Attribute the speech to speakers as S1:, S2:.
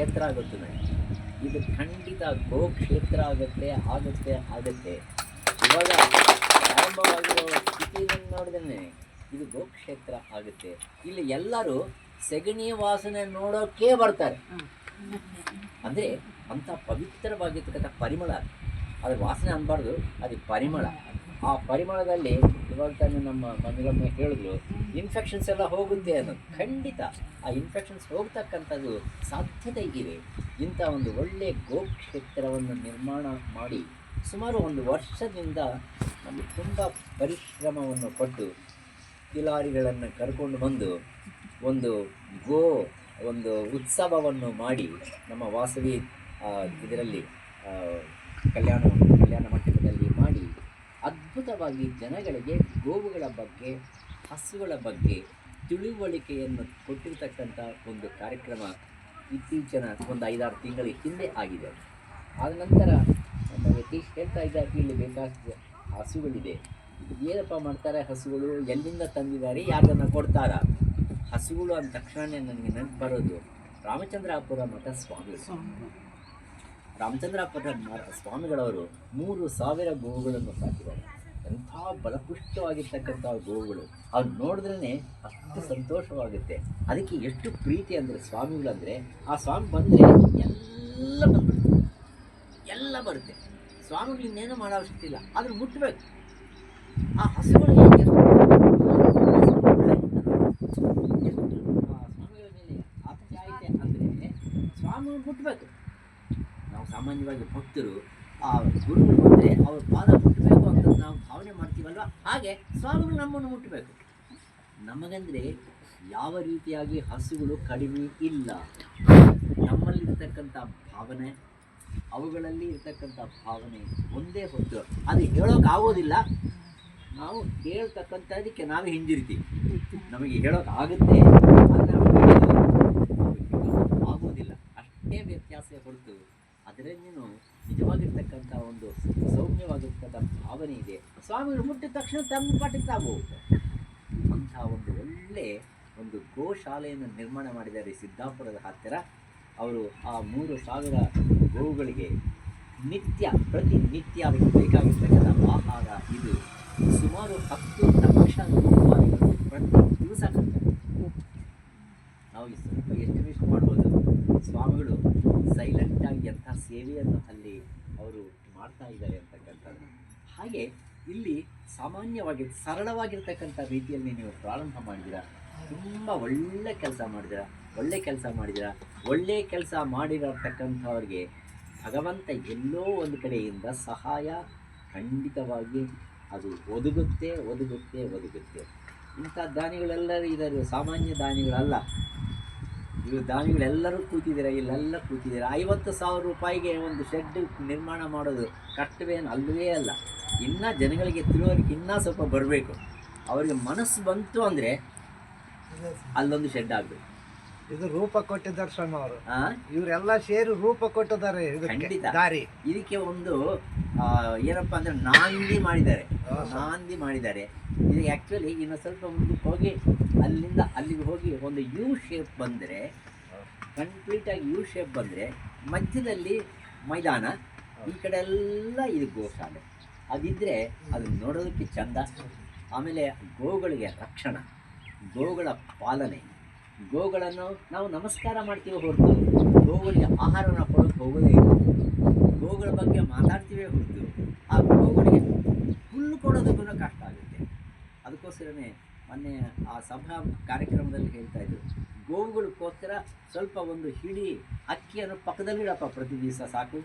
S1: ಕ್ಷೇತ್ರ ಆಗುತ್ತೆ ಇದು ಖಂಡಿತ ಗೋ ಕ್ಷೇತ್ರ ಆಗುತ್ತೆ ಆಗುತ್ತೆ ಆಗುತ್ತೆ. ಇವಾಗ ಆರಂಭವಾಗಿರೋ ಸ್ಥಿತಿಯನ್ನು ನೋಡಿದ್ರೆ ಇದು ಗೋ ಕ್ಷೇತ್ರ ಆಗುತ್ತೆ. ಇಲ್ಲಿ ಎಲ್ಲರೂ ಸೆಗಣಿ ವಾಸನೆ ನೋಡೋಕೆ ಬರ್ತಾರೆ. ಅಂದರೆ ಅಂಥ ಪವಿತ್ರವಾಗಿರ್ತಕ್ಕಂಥ ಪರಿಮಳ ಅದ್ರ ವಾಸನೆ ಅನ್ಬಾರ್ದು, ಅದು ಪರಿಮಳ. ಆ ಪರಿಮಳದಲ್ಲಿ ಇವಾಗ ತಾನೇ ನಮ್ಮ ಮನೆಗಳನ್ನ ಹೇಳಿದ್ರು ಇನ್ಫೆಕ್ಷನ್ಸ್ ಎಲ್ಲ ಹೋಗುತ್ತೆ ಅನ್ನೋದು. ಖಂಡಿತ ಆ ಇನ್ಫೆಕ್ಷನ್ಸ್ ಹೋಗ್ತಕ್ಕಂಥದ್ದು ಸಾಧ್ಯತೆ ಇದೆ. ಇಂಥ ಒಂದು ಒಳ್ಳೆಯ ಗೋಕ್ಷೇತ್ರವನ್ನು ನಿರ್ಮಾಣ ಮಾಡಿ ಸುಮಾರು ಒಂದು ವರ್ಷದಿಂದ ನಮಗೆ ತುಂಬ ಪರಿಶ್ರಮವನ್ನು ಪಟ್ಟು ಕಿಲಾರಿಗಳನ್ನು ಕರ್ಕೊಂಡು ಬಂದು ಒಂದು ಗೋ, ಒಂದು ಉತ್ಸವವನ್ನು ಮಾಡಿ ನಮ್ಮ ವಾಸವಿ ಇದರಲ್ಲಿ ಕಲ್ಯಾಣ ಕಲ್ಯಾಣ ಮಂಟಪದಲ್ಲಿ ಮಾಡಿ ಅದ್ಭುತವಾಗಿ ಜನಗಳಿಗೆ ಗೋವುಗಳ ಬಗ್ಗೆ, ಹಸುಗಳ ಬಗ್ಗೆ ತಿಳುವಳಿಕೆಯನ್ನು ಕೊಟ್ಟಿರ್ತಕ್ಕಂಥ ಒಂದು ಕಾರ್ಯಕ್ರಮ ಇತ್ತೀಚಿನ ಒಂದು ಐದಾರು ತಿಂಗಳ ಹಿಂದೆ ಆಗಿದೆ. ಆದ ನಂತರ ನಮ್ಮ ಯತೀಶ್ ಹೇಳ್ತಾ ಇದ್ದಾರೆ, ಇಲ್ಲಿ ಬೇಕಾದ ಹಸುಗಳಿದೆ. ಏನಪ್ಪ ಮಾಡ್ತಾರೆ ಹಸುಗಳು? ಎಲ್ಲಿಂದ ತಂದಿದ್ದಾರೆ? ಯಾರನ್ನು ಕೊಡ್ತಾರ? ಹಸುಗಳು ಅಂದ ತಕ್ಷಣವೇ ನನಗೆ ನೆನಪು ಬರೋದು ರಾಮಚಂದ್ರಾಪುರ ಮಠ ಸ್ವಾಮಿಗಳು. ರಾಮಚಂದ್ರಾಪುರ ಸ್ವಾಮಿಗಳವರು ಮೂರು ಸಾವಿರ ಗೋವುಗಳನ್ನು ಸಾಕಿದ್ದಾರೆ. ಎಂಥ ಬಲಪುಷ್ಟವಾಗಿರ್ತಕ್ಕಂಥ ಗೋವುಗಳು ಅವ್ರು ನೋಡಿದ್ರೇ ಅಷ್ಟು ಸಂತೋಷವಾಗುತ್ತೆ. ಅದಕ್ಕೆ ಎಷ್ಟು ಪ್ರೀತಿ ಅಂದರೆ ಸ್ವಾಮಿಗಳಂದರೆ ಆ ಸ್ವಾಮಿ ಬಂದರೆ ಎಲ್ಲ ಬಂದ್ಬಿಡುತ್ತೆ. ಎಲ್ಲ ಬರುತ್ತೆ. ಸ್ವಾಮಿಗಳು ಇನ್ನೇನು ಮಾಡೋ ಅವಶ್ಯಕತೆ ಇಲ್ಲ ಆದ್ರೆ ಮುಟ್ಟಬೇಕು ಆ ಹಸುಗಳು ಸ್ವಾಮಿಗಳ ಮೇಲೆ ಆಪ್ಯಾಯತೆ ಅಂದರೆ ಸ್ವಾಮಿಗಳು ಮುಟ್ಟಬೇಕು ನಾವು ಸಾಮಾನ್ಯವಾಗಿ ಭಕ್ತರು, ಆ ಗುರುಗಳು ಬಂದರೆ ಅವ್ರ ಪಾದ ಮುಟ್ಟಬೇಕು ಅಂತ ನಾವು ಭಾವನೆ ಮಾಡ್ತೀವಲ್ವ? ಹಾಗೆ ಸ್ವಾಮಿಗಳು ನಮ್ಮನ್ನು ಮುಟ್ಟಬೇಕು. ನಮಗಂದರೆ ಯಾವ ರೀತಿಯಾಗಿ ಹಸುಗಳು ಕಡಿಮೆ ಇಲ್ಲ. ನಮ್ಮಲ್ಲಿರ್ತಕ್ಕಂಥ ಭಾವನೆ, ಅವುಗಳಲ್ಲಿ ಇರ್ತಕ್ಕಂಥ ಭಾವನೆ ಒಂದೇ ಹೊತ್ತು. ಅದು ಹೇಳೋಕ್ಕಾಗೋದಿಲ್ಲ ನಾವು ಹೇಳ್ತಕ್ಕಂಥದಕ್ಕೆ ನಾವೇ ಹಿಂದಿರ್ತೀವಿ. ನಮಗೆ ಹೇಳೋಕ್ಕಾಗುತ್ತೆ ಆಗೋದಿಲ್ಲ. ಅಷ್ಟೇ ವ್ಯತ್ಯಾಸ ಹೊರತು ಅದರಲ್ಲೇನು ನಿಜವಾಗಿರ್ತಕ್ಕಂಥ ಒಂದು ಸೌಮ್ಯವಾಗಿರ್ತಕ್ಕಂಥ ಭಾವನೆ ಇದೆ. ಸ್ವಾಮಿಗಳು ಮುಟ್ಟಿದ ತಕ್ಷಣ ತಮ್ಮ ಪಾಠಕ್ಕೆ ತಾವು ಅಂಥ ಒಂದು ಒಳ್ಳೆ ಒಂದು ಗೋಶಾಲೆಯನ್ನು ನಿರ್ಮಾಣ ಮಾಡಿದ್ದಾರೆ ಸಿದ್ದಾಪುರದ ಹತ್ತಿರ. ಅವರು ಆ ಮೂರು ಸಾವಿರ ಗೋವುಗಳಿಗೆ ನಿತ್ಯ, ಪ್ರತಿನಿತ್ಯ ಅವರಿಗೆ ಬೇಕಾಗಿರ್ತಕ್ಕಂಥ ಆಹಾರ ಇದು ಸುಮಾರು ಹತ್ತು ಲಕ್ಷ ರೂಪಾಯಿಗಳು ಪ್ರತಿ ದಿವಸ ನಾವು ಸ್ವಲ್ಪ ಎಸ್ಟಿಮೇಷನ್ ಮಾಡ್ಬೋದು? ಸ್ವಾಮಿಗಳು ಸೈಲೆಂಟಾಗಿ ಎಂಥ ಸೇವೆಯನ್ನು ಅಲ್ಲಿ ಅವರು ಮಾಡ್ತಾ ಇದ್ದಾರೆ ಅಂತಕ್ಕಂಥದ್ದು. ಹಾಗೆ ಇಲ್ಲಿ ಸಾಮಾನ್ಯವಾಗಿ, ಸರಳವಾಗಿರ್ತಕ್ಕಂಥ ರೀತಿಯಲ್ಲಿ ನೀವು ಪ್ರಾರಂಭ ಮಾಡಿದ್ದೀರಾ? ತುಂಬ ಒಳ್ಳೆ ಕೆಲಸ ಮಾಡಿದಿರ ಒಳ್ಳೆ ಕೆಲಸ ಮಾಡಿದಿರ ಒಳ್ಳೆ ಕೆಲಸ ಮಾಡಿರತಕ್ಕಂಥವ್ರಿಗೆ ಭಗವಂತ ಎಲ್ಲೋ ಒಂದು ಕಡೆಯಿಂದ ಸಹಾಯ ಖಂಡಿತವಾಗಿ ಅದು ಒದಗುತ್ತೆ ಒದಗುತ್ತೆ ಒದಗುತ್ತೆ. ಇಂಥ ದಾನಿಗಳೆಲ್ಲರೂ ಇದ್ದಾರೆ, ಸಾಮಾನ್ಯ ದಾನಿಗಳಲ್ಲ. ಇವರು ದಾನಿಗಳೆಲ್ಲರೂ ಕೂತಿದ್ದೀರಾ? ಇಲ್ಲೆಲ್ಲ ಕೂತಿದ್ದೀರಾ? ಐವತ್ತು ಸಾವಿರ ರೂಪಾಯಿಗೆ ಒಂದು ಶೆಡ್ ನಿರ್ಮಾಣ ಮಾಡೋದು ಕಟ್ಟವೇನು ಅಲ್ಲವೇ ಅಲ್ಲ. ಇನ್ನೂ ಜನಗಳಿಗೆ ತಿಳುವಳಿಕೆ ಇನ್ನೂ ಸ್ವಲ್ಪ ಬರಬೇಕು. ಅವರಿಗೆ ಮನಸ್ಸು ಬಂತು ಅಂದರೆ ಅಲ್ಲೊಂದು ಶೆಡ್ ಆಗಬೇಕು.
S2: ಇದು ರೂಪ ಕೊಟ್ಟಿದ್ದಾರೆ ಸ್ವಾಮಿ ಅವರು. ಇವರೆಲ್ಲ ಸೇರಿ ರೂಪ ಕೊಟ್ಟಿದ್ದಾರೆ ಇದಕ್ಕೆ.
S1: ಖಂಡಿತ.
S2: ದಾರಿ.
S1: ಇದಕ್ಕೆ ಒಂದು ಆ, ಏನಪ್ಪ ಅಂದರೆ ನಾಂದಿ ಮಾಡಿದ್ದಾರೆ. ನಾಂದಿ ಮಾಡಿದ್ದಾರೆ. ಇದು ಆ್ಯಕ್ಚುಲಿ ಇನ್ನು ಸ್ವಲ್ಪ ಮುಂದಕ್ಕೆ ಹೋಗಿ ಅಲ್ಲಿಂದ ಅಲ್ಲಿಗೆ ಹೋಗಿ ಒಂದು ಯು ಶೇಪ್ ಬಂದರೆ ಕಂಪ್ಲೀಟಾಗಿ ಯು ಶೇಪ್ ಬಂದರೆ ಮಧ್ಯದಲ್ಲಿ ಮೈದಾನ ಈ ಕಡೆ ಎಲ್ಲ ಇದು ಗೋಶಾಲೆ. ಅದಿದ್ದರೆ ಅದು ನೋಡೋದಕ್ಕೆ ಚಂದ. ಆಮೇಲೆ ಗೋಗಳಿಗೆ ರಕ್ಷಣೆ ಗೋಗಳ ಪಾಲನೆ. ಗೋಗಳನ್ನು ನಾವು ನಮಸ್ಕಾರ ಮಾಡ್ತೀವಿ ಹೊರತು ಗೋಗಳಿಗೆ ಆಹಾರವನ್ನು ಕೊಡೋಕೆ ಹೋಗೋದೇ ಇಲ್ಲ. ಗೋಗಳ ಬಗ್ಗೆ ಮಾತಾಡ್ತೀವಿ ಹೊರತು ಆ ಗೋಗಳಿಗೆ ಹುಲ್ಲು ಕೊಡೋದಕ್ಕೂ ಕಷ್ಟ ಆಗುತ್ತೆ. ಅದಕ್ಕೋಸ್ಕರನೇ ಮೊನ್ನೆ ಆ ಸಭಾ ಕಾರ್ಯಕ್ರಮದಲ್ಲಿ ಹೇಳ್ತಾ ಇದ್ರು, ಗೋವುಗಳಿಗೋಸ್ಕರ ಸ್ವಲ್ಪ ಒಂದು ಹಿಡಿ ಅಕ್ಕಿಯನ್ನು ಪಕ್ಕದಲ್ಲಿಡಪ್ಪ ಪ್ರತಿ ದಿವಸ ಸಾಕು.